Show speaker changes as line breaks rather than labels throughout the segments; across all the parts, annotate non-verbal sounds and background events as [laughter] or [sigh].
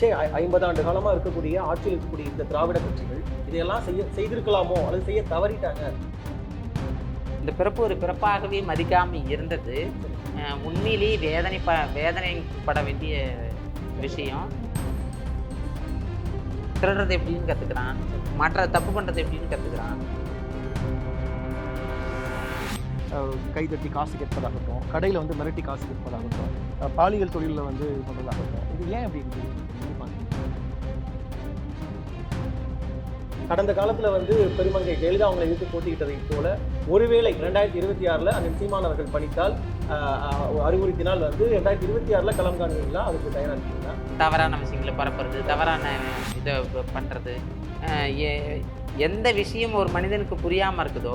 ஐ- ஐம்பது ஆண்டு காலமாக இருக்கக்கூடிய ஆட்சியில் இருக்கக்கூடிய இந்த திராவிட கட்சிகள் இதையெல்லாம் செய்ய செய்திருக்கலாமோ? அல்லது செய்ய தவறிட்டாங்க?
இந்த பிறப்பு ஒரு பிறப்பாகவே மதிக்காம இருந்தது. உண்மையிலேயே வேதனை ப வேதனைப்பட வேண்டிய விஷயம். திருடுறது எப்படின்னு கற்றுக்கிறான் மற்ற தப்பு பண்ணுறது எப்படின்னு கற்றுக்கிறான்
கைதட்டி காசு கேட்பதாகட்டும் கடையில் வந்து மிரட்டி காசு கேட்பதாகட்டும் பாலியல் தொழிலில் வந்து இது பண்ணுறதாகட்டும் இது ஏன் அப்படி இருக்குது எப்படி பார்க்குறீங்க? கடந்த காலத்தில் வந்து பெருமங்கை ஜெயலலிதா அவங்களை எதிர்த்து போட்டியிட்டதை போல ஒருவேளை ரெண்டாயிரத்தி இருபத்தி ஆறில் அந்த சீமான் அவர்கள் பணித்தால் அஹ், அஹ், அறிவுறுத்தினால் வந்து ரெண்டாயிரத்தி இருபத்தி ஆறில் களம் காணுவீங்களா அதுக்கு தயாராக
தவறான விஷயங்களை பரப்புறது தவறான இதை ப- பண்றது. அஹ் எ- எந்த விஷயம் ஒரு மனிதனுக்கு புரியாம இருக்குதோ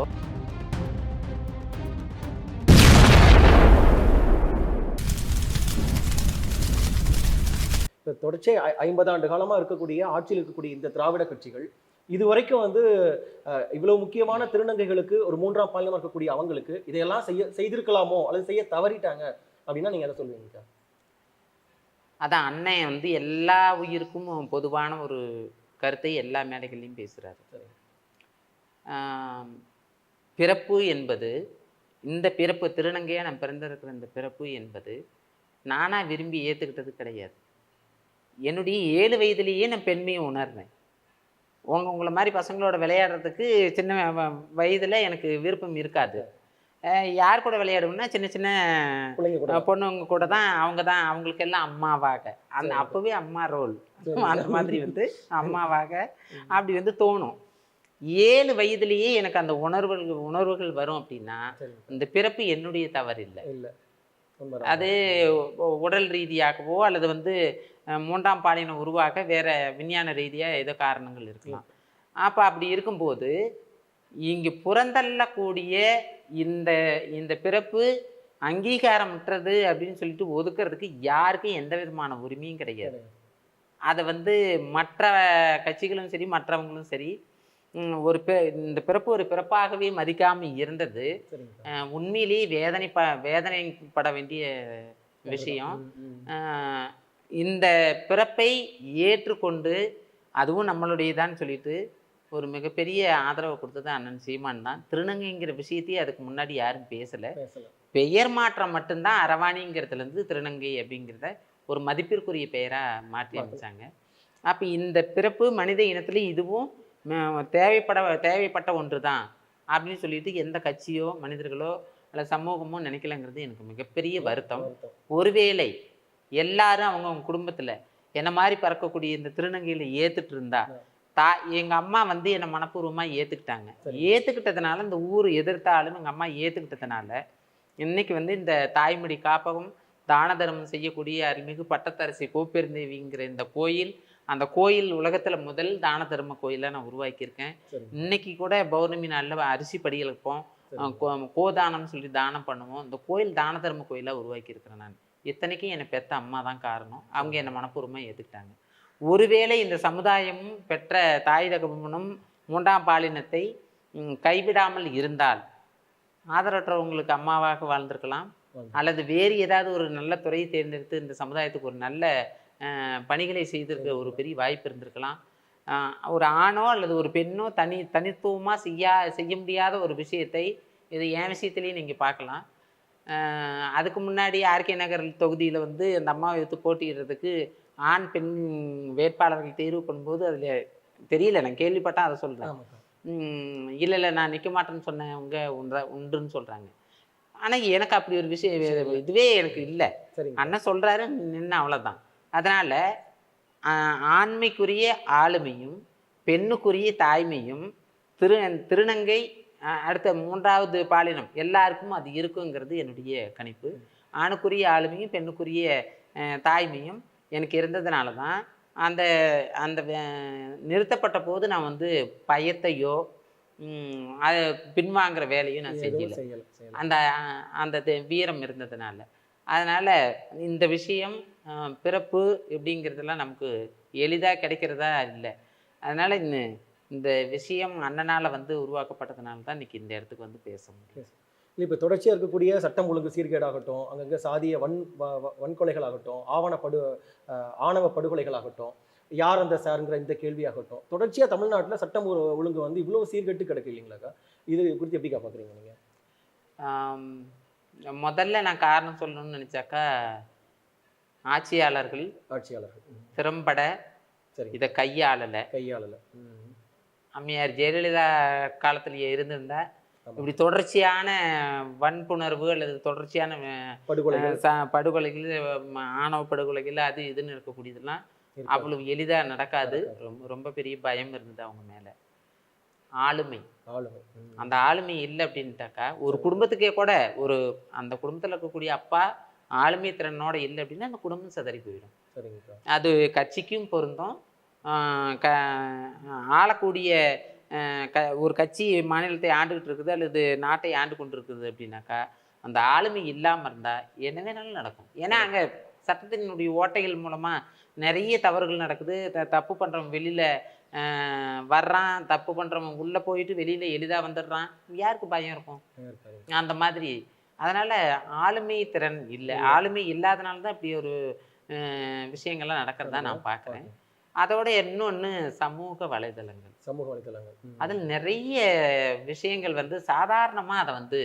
ஐ- ஐம்பது ஆண்டு காலமாக இருக்கக்கூடிய ஆட்சியில் இருக்கக்கூடிய இந்த திராவிட கட்சிகள் இதுவரைக்கும் வந்து அஹ், இவ்வளவு முக்கியமான திருநங்கைகளுக்கு ஒரு மூன்றாம் பாலினம் இருக்கக்கூடிய அவங்களுக்கு இதையெல்லாம் செய்ய செய்திருக்கலாமோ அல்லது செய்ய தவறிட்டாங்க அப்படின்னா நீங்க எதை சொல்லுவீங்க?
அதான் அண்ணன் வந்து எல்லா உயிருக்கும் பொதுவான ஒரு கருத்தை எல்லா மேடைகள்லையும். ஆம், பிறப்பு என்பது இந்த பிறப்பு திருநங்கையா நான் பிறந்திருக்கிற இந்த பிறப்பு என்பது நானா விரும்பி ஏத்துக்கிட்டது கிடையாது. என்னுடைய ஏழு வயதிலேயே நான் பெண்மையை உணர்ந்தேன் உங்க உங்களை மாதிரி பசங்களோட விளையாடுறதுக்கு சின்ன வயதுல எனக்கு விருப்பம் இருக்காது யார் கூட விளையாடுவோம்னா சின்ன சின்ன பொண்ணுங்க கூட தான் அவங்க தான் அவங்களுக்கு எல்லாம் அம்மாவாக அந்த. அப்பவே அம்மா ரோல். அந்த மாதிரி வந்து அம்மாவாக அப்படி வந்து தோணும் ஏழு வயதிலேயே எனக்கு அந்த உணர்வுகள் உணர்வுகள் வரும் அப்படின்னா. இந்த பிறப்பு என்னுடைய தவறு இல்லை. அது உடல் ரீதியாகவோ அல்லது வந்து மூன்றாம் பாலினம் உருவாக வேற விஞ்ஞான ரீதியாக ஏதோ காரணங்கள் இருக்கலாம். அப்போ அப்படி இருக்கும்போது இங்கு புறந்தள்ளக்கூடிய இந்த இந்த பிறப்பு அங்கீகாரமற்றது அப்படின்னு சொல்லிட்டு ஒதுக்குறதுக்கு யாருக்கும் எந்த விதமான உரிமையும் கிடையாது. அதை வந்து மற்ற கட்சிகளும் சரி மற்றவங்களும் சரி ஒரு இந்த பிறப்பு ஒரு பிறப்பாகவே மதிக்காம இருந்தது. உண்மையிலேயே வேதனை ப வேதனைப்பட வேண்டிய விஷயம். இந்த பிறப்பை ஏற்றுக்கொண்டு அதுவும் நம்மளுடையதான்னு சொல்லிட்டு ஒரு மிகப்பெரிய ஆதரவை கொடுத்தது அண்ணன் சீமான் தான். திருநங்கைங்கிற விஷயத்தையே அதுக்கு முன்னாடி யாரும் பேசலை. பெயர் மாற்றம் மட்டும்தான் அரவாணிங்கிறதுலேருந்து திருநங்கை அப்படிங்கிறத ஒரு மதிப்பிற்குரிய பெயராக மாற்றி. அமைச்சாங்க. அப்போ இந்த பிறப்பு மனித இனத்துல இதுவும் தேவைப்பட தேவைப்பட்ட ஒன்று தான் அப்படின்னு சொல்லிட்டு எந்த கட்சியோ மனிதர்களோ அல்ல சமூகமோ நினைக்கலங்கிறது எனக்கு மிகப்பெரிய வருத்தம். ஒருவேளை எல்லாரும் அவங்க அவங்க குடும்பத்துல என்ன மாதிரி பறக்கக்கூடிய இந்த திருநங்கையில ஏத்துட்டு இருந்தா தா எங்க அம்மா வந்து என்னை மனப்பூர்வமா ஏத்துக்கிட்டாங்க
சரி.
ஏத்துக்கிட்டதுனால இந்த ஊர் எதிர்த்தாலும் எங்க அம்மா ஏத்துக்கிட்டதுனால இன்னைக்கு வந்து இந்த தாய்மொழி காப்பகம் தான தர்மம் செய்யக்கூடிய அருள்மிகு பட்டத்தரசி கோப்பெருந்தேவிங்கிற இந்த கோயில் அந்த கோயில் உலகத்துல முதல் தான தர்ம கோயிலை நான் உருவாக்கியிருக்கேன். இன்னைக்கு கூட பௌர்ணமி நாளில் அரிசி படிகள் வைப்போம்.
சரி.
அஹ் கோ- கோதானம்னு சொல்லி தானம் பண்ணுவோம். இந்த கோயில் தான தர்ம கோயிலாக உருவாக்கியிருக்கிறேன் நான். இத்தனைக்கும் என்னை பெத்த அம்மா தான் காரணம். அவங்க என்னை மனப்பூர்வமாக ஏற்றுக்கிட்டாங்க ஒருவேளை இந்த சமுதாயமும் பெற்ற தாய் தகவனும் மூன்றாம் பாலினத்தை கைவிடாமல் இருந்தால் ஆதரவற்றவங்களுக்கு அம்மாவாக வாழ்ந்திருக்கலாம். அல்லது வேறு ஏதாவது ஒரு நல்ல துறையை தேர்ந்தெடுத்து இந்த சமுதாயத்துக்கு ஒரு நல்ல பணிகளை செய்திருக்க ஒரு பெரிய வாய்ப்பு இருந்திருக்கலாம். ஒரு ஆணோ அல்லது ஒரு பெண்ணோ தனி தனித்துவமாக செய்யா செய்ய முடியாத ஒரு விஷயத்தை இது என் விஷயத்துலேயும் நீங்கள் பார்க்கலாம். அதுக்கு முன்னாடி ஆர்கே நகர் தொகுதியில் வந்து அந்த அம்மாவை எடுத்து போட்டியிடுறதுக்கு ஆண் பெண் வேட்பாளர்கள் தேர்வு பண்ணும்போது அதில் தெரியல நான் கேள்விப்பட்டேன் அதை சொல்கிறேன். இல்லை இல்லை நான் நிற்க மாட்டேன்னு சொன்னவங்க உண்ட உண்டுன்னு சொல்கிறாங்க ஆனால் எனக்கு அப்படி ஒரு விஷயம் இதுவே எனக்கு இல்லை.
சரிங்க
அண்ணன் சொல்கிறாரு நின்று அவ்வளோதான் அதனால் ஆண்மைக்குரிய ஆளுமையும் பெண்ணுக்குரிய தாய்மையும் திரு திருநங்கை அடுத்த மூன்றாவது பாலினம் எல்லாருக்கும் அது இருக்குங்கிறது என்னுடைய கணிப்பு. ஆணுக்குரிய ஆளுமையும் பெண்ணுக்குரிய தாய்மையும் எனக்கு இருந்ததுனால தான் அந்த அந்த நிறுத்தப்பட்ட போது நான் வந்து பயத்தையோ அதை பின்வாங்குற வேலையும் நான் செஞ்சல. அந்த அந்த வீரம் இருந்ததுனால. அதனால் இந்த விஷயம் பிறப்பு இப்படிங்கிறதெல்லாம் நமக்கு எளிதாக கிடைக்கிறதா இல்லை. அதனால் இந்த இந்த விஷயம் அண்ணனால் வந்து உருவாக்கப்பட்டதுனால தான் இன்னைக்கு இந்த இடத்துக்கு வந்து பேச முடியும்
இப்போ தொடர்ச்சியாக இருக்கக்கூடிய சட்டம் ஒழுங்கு சீர்கேடாகட்டும் அங்கங்கே சாதிய வன் வன்கொலைகளாகட்டும் ஆவண படு அஹ், ஆணவ படுகொலைகளாகட்டும் யார் அந்த சாருங்கிற இந்த கேள்வியாகட்டும் தொடர்ச்சியாக தமிழ்நாட்டில் சட்டம் ஒழு- ஒழுங்கு வந்து இவ்வளோ சீர்கெட்டு கிடக்கு இல்லைங்களாக்கா இது குறித்து எப்படிக்கா பார்க்குறீங்க நீங்கள்
முதல்ல நான் காரணம் சொல்லணும்னு நினைச்சாக்கா ஆட்சியாளர்கள்
ஆட்சியாளர்கள்.
திறம்பட
சரி
இதை கையாளலை.
கையாளலை.
அம்மையார் ஜெயலலிதா காலத்திலேயே இருந்திருந்தா. இப்படி தொடர்ச்சியான வன்புணர்வு அல்லது தொடர்ச்சியான
படுகொலைகள்.
ஆணவ படுகொலைகள் அது இதுன்னு இருக்கக்கூடியதெல்லாம். அவ்வளவு எளிதா நடக்காது. ரொம்ப ரொம்ப பெரிய பயம் இருந்தது அவங்க மேல. ஆளுமை. அந்த ஆளுமை இல்லை அப்படின்ட்டாக்கா ஒரு குடும்பத்துக்கே கூட ஒரு அந்த குடும்பத்துல இருக்கக்கூடிய அப்பா ஆளுமை திறனோட இல்லை அப்படின்னா அந்த குடும்பம் சிதறி போயிடும். அது கட்சிக்கும் பொருந்தும். க ஆளக்கூடிய க ஒரு கட்சி மாநிலத்தை ஆண்டுகிட்டு இருக்குது அல்லது நாட்டை ஆண்டு கொண்டு இருக்குது அப்படின்னாக்கா அந்த ஆளுமை இல்லாமல் இருந்தால் என்ன வேணாலும் நடக்கும். ஏன்னா அங்கே சட்டத்தினுடைய ஓட்டைகள் மூலமாக நிறைய தவறுகள் நடக்குது. த தப்பு பண்ணுறவன் வெளியில் வர்றான் தப்பு பண்ணுறவன் உள்ளே போயிட்டு வெளியில் எளிதாக வந்துடுறான். யாருக்கு பயம் இருக்கும். அந்த மாதிரி. அதனால ஆளுமை திறன் இல்லை. ஆளுமை இல்லாதனால தான் இப்படி ஒரு விஷயங்கள்லாம் நடக்கிறதா நான் பார்க்குறேன் அதோட இன்னொன்று சமூக வலைதளங்கள்.
சமூக வலைத்தளங்கள் ம்.
அதில் நிறைய விஷயங்கள் வந்து சாதாரணமாக அதை வந்து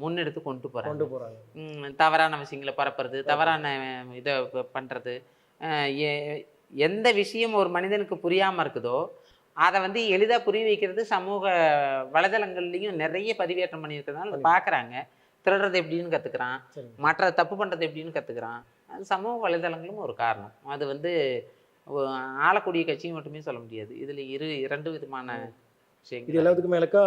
முன்னெடுத்து கொண்டு போகிறாங்க
கொண்டு போறாங்க.
தவறான விஷயங்களை பரப்புறது தவறான இதை பண்ணுறது எந்த விஷயம் ஒரு மனிதனுக்கு புரியாமல் இருக்குதோ அதை வந்து எளிதாக புரிய வைக்கிறது சமூக வலைதளங்கள்லையும் நிறைய பதிவேற்றம் பண்ணியிருக்கிறதுனால அதை பார்க்குறாங்க திருடுறது எப்படின்னு கற்றுக்குறான் மற்ற தப்பு பண்ணுறது எப்படின்னு கற்றுக்குறான் அது சமூக வலைதளங்களும் ஒரு காரணம். அது வந்து ஆளக்கூடிய கட்சியும் மட்டுமே சொல்ல முடியாது. இதில் இரு இரண்டு விதமான
இது
விஷயங்கள்.
எல்லாத்துக்கும் மேலக்கா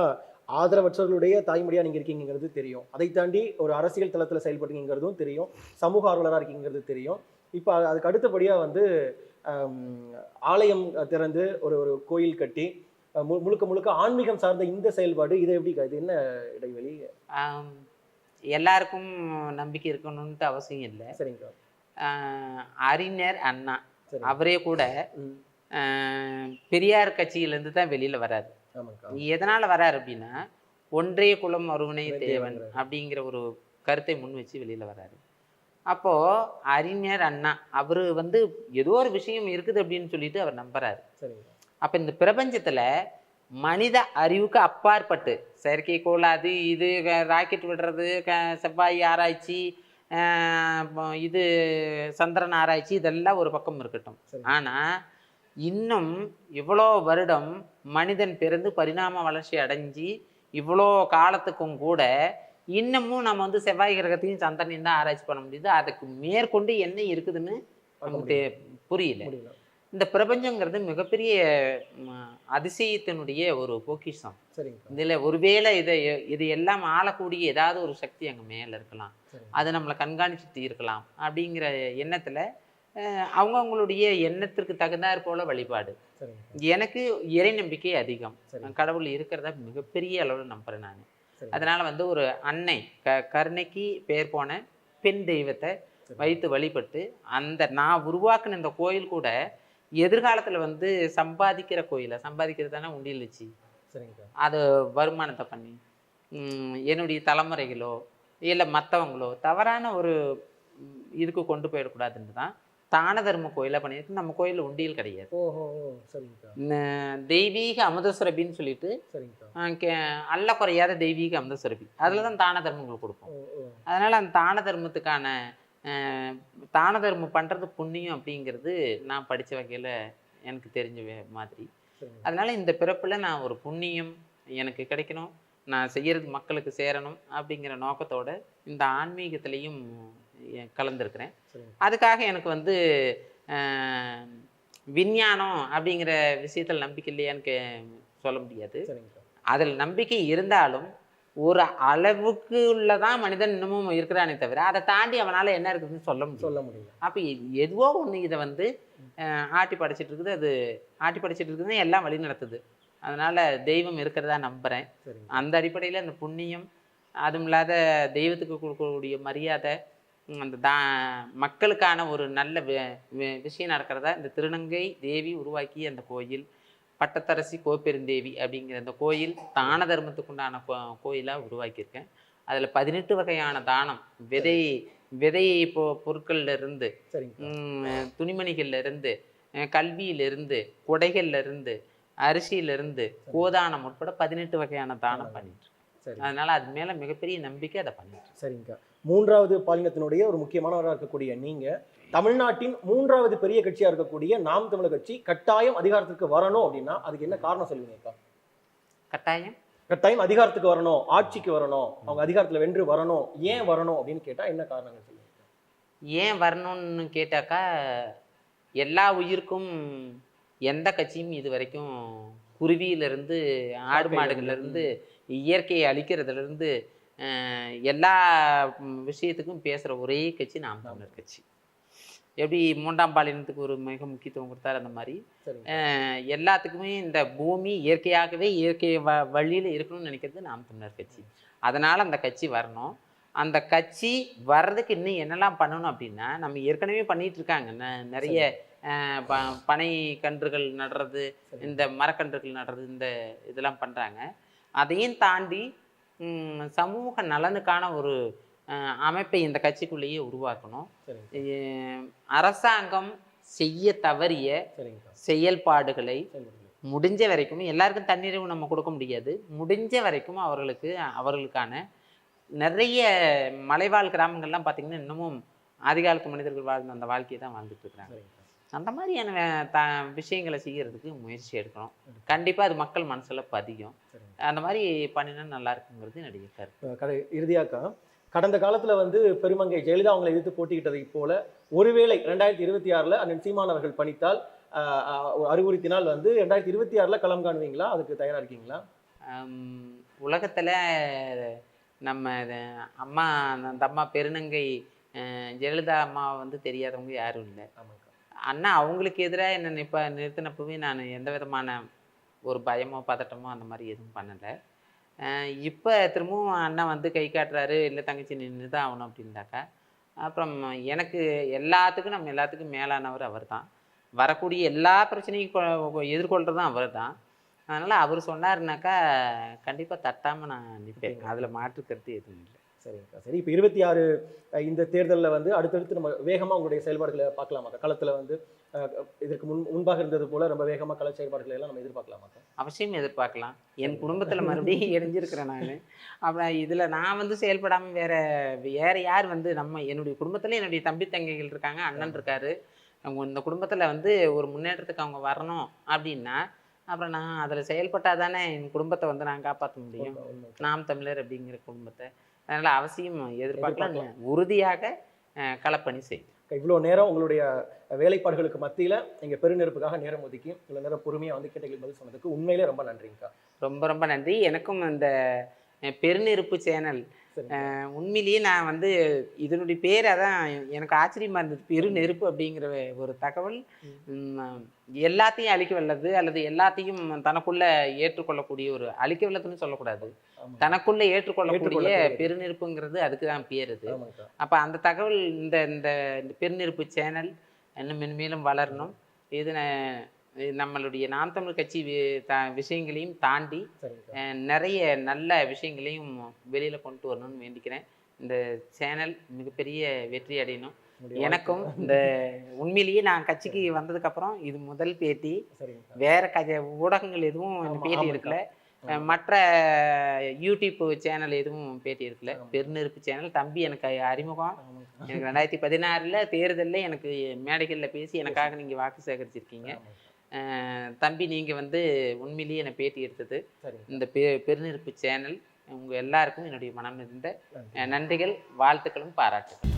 ஆதரவற்றவர்களுடைய தாய்மொழியா நீங்க இருக்கீங்கிறது தெரியும். அதை தாண்டி ஒரு அரசியல் தளத்துல செயல்படுறீங்கிறதும் தெரியும். சமூக ஆர்வலரா இருக்கீங்கிறது தெரியும். இப்போ அதுக்கு அடுத்தபடியா வந்து ஆலயம் திறந்து ஒரு ஒரு கோயில் கட்டி முழுக்க முழுக்க ஆன்மீகம் சார்ந்த இந்த செயல்பாடு இது எப்படி இது என்ன இடைவெளி?
எல்லாருக்கும் நம்பிக்கை இருக்கணும்ன்ட்டு அவசியம் இல்லை.
சரிங்கக்கா
ஆஹ் அறிஞர் அண்ணா. அவரே கூட பெரியார் கட்சியிலேருந்து தான் வெளியில் வராரு. எதனால் வராரு அப்படின்னா ஒன்றே குலம் ஒருவனே தேவன். அப்படிங்கிற ஒரு கருத்தை முன் வச்சு வெளியில் வராரு. அப்போது அறிஞர் அண்ணா அவர் வந்து ஏதோ ஒரு விஷயம் இருக்குது அப்படின்னு சொல்லிட்டு அவர் நம்புறாரு. அப்போ இந்த பிரபஞ்சத்தில் மனித அறிவுக்கு அப்பாற்பட்டு செயற்கைக்கோள் அது இது ராக்கெட் விடுறது க செவ்வாய் ஆராய்ச்சி இது சந்திரன் ஆராய்ச்சி இதெல்லாம் ஒரு பக்கம் இருக்கட்டும். ஆனால் இன்னும் இவ்வளோ வருடம் மனிதன் பிறந்து பரிணாம வளர்ச்சி அடைஞ்சு இவ்வளோ காலத்துக்கும் கூட இன்னமும் நம்ம வந்து செவ்வாய் கிரகத்தையும் சந்திரனையும் தான் ஆராய்ச்சி பண்ண முடியுது. அதுக்கு மேற்கொண்டு என்ன இருக்குதுன்னு நமக்கு புரியல. இந்த பிரபஞ்சங்கிறது மிகப்பெரிய அதிசயத்தினுடைய ஒரு பொக்கிஷம். இதில் ஒருவேளை இதை இது எல்லாம் ஆளக்கூடிய ஏதாவது ஒரு சக்தி அங்கே மேலே இருக்கலாம். அது நம்மளை கண்காணிச்சுட்டு இருக்கலாம் அப்படிங்கிற எண்ணத்தில் அவங்கவுங்களுடைய எண்ணத்திற்கு தகுந்தாற் போல வழிபாடு. எனக்கு இறை நம்பிக்கை அதிகம். கடவுள் இருக்கிறத மிகப்பெரிய அளவில் நம்புறேன் நான். அதனால வந்து ஒரு அன்னை க கருணைக்கு பேர் போன பெண் தெய்வத்தை. வைத்து வழிபட்டு அந்த நான் உருவாக்குன இந்த கோயில் கூட எதிர்காலத்தில் வந்து சம்பாதிக்கிற கோயிலை? சம்பாதிக்கிறது தானே உண்டியல் வச்சு.
சரிங்கக்கா
அது வருமானத்தை பண்ணி என்னுடைய தலைமுறைகளோ இல்லை மற்றவங்களோ தவறான ஒரு இதுக்கு கொண்டு போயிடக்கூடாதுன்னு தான் தான தர்ம கோயிலாக பண்ணியிருக்கு. நம்ம கோயிலில் உண்டியல் கிடையாது. தெய்வீக அமுதசுரபின்னு சொல்லிட்டு அல்ல குறையாத தெய்வீக அமுதசுரபி. அதில் தான் தான தர்மங்கள் கொடுப்போம். அதனால் அந்த தான தர்மத்துக்கான தான தர்மம் பண்ணுறது புண்ணியம் அப்படிங்கிறது நான் படித்த வகையில் எனக்கு தெரிஞ்ச மாதிரி. அதனால் இந்த பிறப்பில் நான் ஒரு புண்ணியம் எனக்கு கிடைக்கணும். நான் செய்கிறது மக்களுக்கு சேரணும் அப்படிங்கிற நோக்கத்தோட இந்த ஆன்மீகத்திலையும் கலந்துருக்கிறேன். அதுக்காக எனக்கு வந்து விஞ்ஞானம் அப்படிங்கிற விஷயத்தில் நம்பிக்கை இல்லையான்னு கே சொல்ல முடியாது. அதில் நம்பிக்கை இருந்தாலும் ஒரு அளவுக்கு உள்ளதான் மனிதன் இன்னமும் இருக்கிறானே தவிர அதை தாண்டி அவனால் என்ன இருக்குதுன்னு சொல்ல முடியும்
சொல்ல முடியல.
அப்போ எதுவோ ஒன்று இதை வந்து ஆட்டி படைச்சிட்டு இருக்குது. அது ஆட்டி படைச்சிட்டு இருக்குதுன்னு எல்லாம் வழி நடத்துது. அதனால தெய்வம் இருக்கிறதா நம்புகிறேன் அந்த அடிப்படையில் அந்த புண்ணியம் அதுவும் இல்லாத தெய்வத்துக்கு கொடுக்கக்கூடிய மரியாதை அந்த தா மக்களுக்கான ஒரு நல்ல விஷயம் நடக்கிறதா? இந்த திருநங்கை தேவி உருவாக்கிய அந்த கோயில் பட்டத்தரசி கோப்பெருந்தேவி அப்படிங்கிற அந்த கோயில் தான தர்மத்துக்குண்டான கோ கோயிலாக உருவாக்கியிருக்கேன். அதில் பதினெட்டு வகையான தானம் விதை விதை பொ பொருட்கள்ல இருந்து
சரிங்க
ம், துணிமணிகள்ல இருந்து அஹ், கல்வியில இருந்து கொடைகள்ல இருந்து அரிசியில இருந்து கோதானம் உட்பட பதினெட்டு வகையான தானம் பண்ணிட்டு அதனால அது மேல மிகப்பெரிய நம்பிக்கை அதை பண்ணிட்டு இருக்கேன்.
மூன்றாவது பாலினத்தினுடைய ஒரு முக்கியமானவராக இருக்கக்கூடிய நீங்க தமிழ்நாட்டின் மூன்றாவது பெரிய கட்சியா இருக்கக்கூடிய நாம் தமிழர் கட்சி கட்டாயம் அதிகாரத்துக்கு வரணும் அப்படின்னா அதுக்கு என்ன காரணம் சொல்லுவீங்கக்கா
கட்டாயம்.
கட்டாயம் அதிகாரத்துக்கு வரணும் ஆட்சிக்கு வரணும் அவங்க அதிகாரத்துல வென்று வரணும் ஏன் வரணும் அப்படின்னு கேட்டா என்ன காரணங்கள் சொல்லுவீங்க
ஏன் வரணும்னு கேட்டாக்கா எல்லா உயிருக்கும் எந்த கட்சியும் இது வரைக்கும் குருவியிலிருந்து ஆடு
காக்கை
மாடுகள்ல இருந்து இயற்கையை அழிக்கிறதுல இருந்து அஹ், எல்லா விஷயத்துக்கும் பேசுற ஒரே கட்சி நாம் தமிழர் கட்சி. எப்படி மூன்றாம் பாலினத்துக்கு ஒரு மிக முக்கியத்துவம் கொடுத்தாரு அந்த மாதிரி. எல்லாத்துக்குமே இந்த பூமி இயற்கையாகவே இயற்கை வ வழியில் இருக்கணும்னு நினைக்கிறது நாம் தமிழர் கட்சி. அதனால் அந்த கட்சி வரணும். அந்த கட்சி வர்றதுக்கு இன்னும் என்னெல்லாம் பண்ணணும் அப்படின்னா நம்ம ஏற்கனவே பண்ணிட்டு இருக்காங்க. ந- நிறைய ப- பனை கன்றுகள் நடுறது. இந்த மரக்கன்றுகள் நடுறது இந்த இதெல்லாம் பண்ணுறாங்க அதையும் தாண்டி சமூக நலனுக்கான ஒரு அமைப்பை இந்த கட்சிக்குள்ளேயே உருவாக்கணும். அரசாங்கம் செய்ய தவறிய செயல்பாடுகளை. முடிஞ்ச வரைக்கும் எல்லாருக்கும் தண்ணீரும் நம்ம கொடுக்க முடியாது. முடிஞ்ச வரைக்கும் அவர்களுக்கு அவர்களுக்கான நிறைய மலைவாழ் கிராமங்கள்லாம் பார்த்தீங்கன்னா இன்னமும் ஆதிகாலத்து மனிதர்கள் வாழ்ந்த அந்த வாழ்க்கையை தான் வாழ்ந்துட்டு இருக்கிறாங்க. அந்த மாதிரியான த விஷயங்களை செய்யறதுக்கு முயற்சி எடுக்கணும். கண்டிப்பாக அது மக்கள் மனசுல பதியும். அந்த மாதிரி பண்ணினா நல்லா இருக்குங்கிறது என்னுடைய கருத்து.
கடை இறுதியாக்கா. கடந்த காலத்துல வந்து பெருமங்கை ஜெயலலிதா அவங்களை எதிர்த்து போட்டியிட்டதை போல ஒருவேளை ரெண்டாயிரத்தி இருபத்தி ஆறுல அண்ணன் சீமான் அவர்கள் பணித்தால் அறிவுறுத்தினால் வந்து ரெண்டாயிரத்தி இருபத்தி ஆறுல களம் காணுவீங்களா? அதுக்கு தயாரா இருக்கீங்களா?
உலகத்துல நம்ம அம்மா அந்த அம்மா பெருநங்கை ஜெயலலிதா அம்மாவை வந்து தெரியாதவங்க யாரும் இல்லை. அண்ணா அவங்களுக்கு எதிராக என்ன நிப்ப நிறுத்தினப்பவே நான் எந்த விதமான ஒரு பயமோ பதட்டமோ அந்த மாதிரி எதுவும் பண்ணலை. இப்போ திரும்பவும் அண்ணன் வந்து கை காட்டுறாரு இல்லை தங்கச்சி நின்று தான் ஆகணும் அப்படின்னாக்கா அப்புறம் எனக்கு எல்லாத்துக்கும் நம்ம எல்லாத்துக்கும் மேலானவர் அவர் தான் வரக்கூடிய எல்லா பிரச்சனையும் எதிர்கொள்கிறதும் அவர் தான் அதனால் அவர் சொன்னாருனாக்கா கண்டிப்பாக தட்டாமல் நான் நிற்பேன் அதில் மாற்று கருத்து எதுவும் இல்லை.
சரிங்கக்கா. சரி இப்போ இருபத்தி ஆறு இந்த தேர்தலில் வந்து அடுத்தடுத்து நம்ம வேகமாக உங்களுடைய செயல்பாடுகளை பார்க்கலாமாக்கா? களத்தில் வந்து இதற்கு முன் முன்பாக இருந்தது போல ரொம்ப வேகமாக கள செயல்பாடுகளை எல்லாம் நம்ம எதிர்பார்க்கலாமாக்கா?
அவசியம் எதிர்பார்க்கலாம். என் குடும்பத்தில் மறுபடியும் [laughs] இணைஞ்சிருக்கிறேன் நான். அப்புறம் இதில் நான் வந்து செயல்படாமல் வேற வேற யார் வந்து நம்ம என்னுடைய குடும்பத்தில் என்னுடைய தம்பி தங்கைகள் இருக்காங்க அண்ணன் இருக்காரு. அவங்க இந்த குடும்பத்தில் வந்து ஒரு முன்னேற்றத்துக்கு அவங்க வரணும் அப்படின்னா அப்புறம் நான் அதில் செயல்பட்டால் தானே என் குடும்பத்தை வந்து நான் காப்பாற்ற முடியும். நாம் தமிழர் அப்படிங்கிற குடும்பத்தை. அதனால் அவசியம் எதிர்பார்க்கலாம் உறுதியாக களப்பணி செய்யும்.
இவ்வளோ நேரம் உங்களுடைய வேலைப்பாடுகளுக்கு மத்தியில் நீங்கள் பெருநெருப்புக்காக நேரம் ஒதுக்கி இவ்வளோ நேரம் பொறுமையாக வந்து கேட்டகளுக்கு பதில் சொன்னதுக்கு உண்மையிலே ரொம்ப நன்றிங்கக்கா.
ரொம்ப ரொம்ப நன்றி. எனக்கும் அந்த பெருநெருப்பு சேனல் உண்மையிலேயே நான் வந்து இதனுடைய பேர் அதான் எனக்கு ஆச்சரியமா இருந்தது. பெரு நெருப்பு அப்படிங்கிற ஒரு தகவல். எல்லாத்தையும் அழிக்க வல்லது அல்லது எல்லாத்தையும் தனக்குள்ள ஏற்றுக்கொள்ளக்கூடிய ஒரு அழிக்க வல்லதுன்னு சொல்லக்கூடாது. தனக்குள்ள ஏற்றுக்கொள்ளக்கூடிய. பெருநெருப்புங்கிறது அதுக்கு தான் பேர் அது. அப்போ அந்த தகவல் இந்த இந்த பெருநெருப்பு சேனல் இன்னும் மென்மேலும் வளரணும். இது நம்மளுடைய நாம் தமிழ் கட்சி விஷயங்களையும் தாண்டி நிறைய நல்ல விஷயங்களையும் வெளியில் கொண்டு வரணும்னு வேண்டிக்கிறேன். இந்த சேனல் மிகப்பெரிய வெற்றி அடையணும். எனக்கும் இந்த உண்மையிலேயே நான் கட்சிக்கு வந்ததுக்கப்புறம் இது முதல் பேட்டி. வேற கஜ ஊடகங்கள் எதுவும் பேட்டி. எடுக்கல. மற்ற யூடியூப் சேனல் எதுவும் பேட்டி எடுக்கல. பெருநெருப்பு சேனல். தம்பி எனக்கு அறிமுகம். எனக்கு ரெண்டாயிரத்தி பதினாறில் தேர்தலில் எனக்கு மேடைகளில் பேசி எனக்காக நீங்கள் வாக்கு சேகரிச்சிருக்கீங்க. தம்பி நீங்கள் வந்து உண்மையிலேயே என்னை பேட்டி எடுத்தது. இந்த பெ பெருநெருப்பு சேனல் உங்கள் எல்லாருக்கும் என்னுடைய மனம் இருந்த நன்றிகள் வாழ்த்துக்களும் பாராட்டுகள்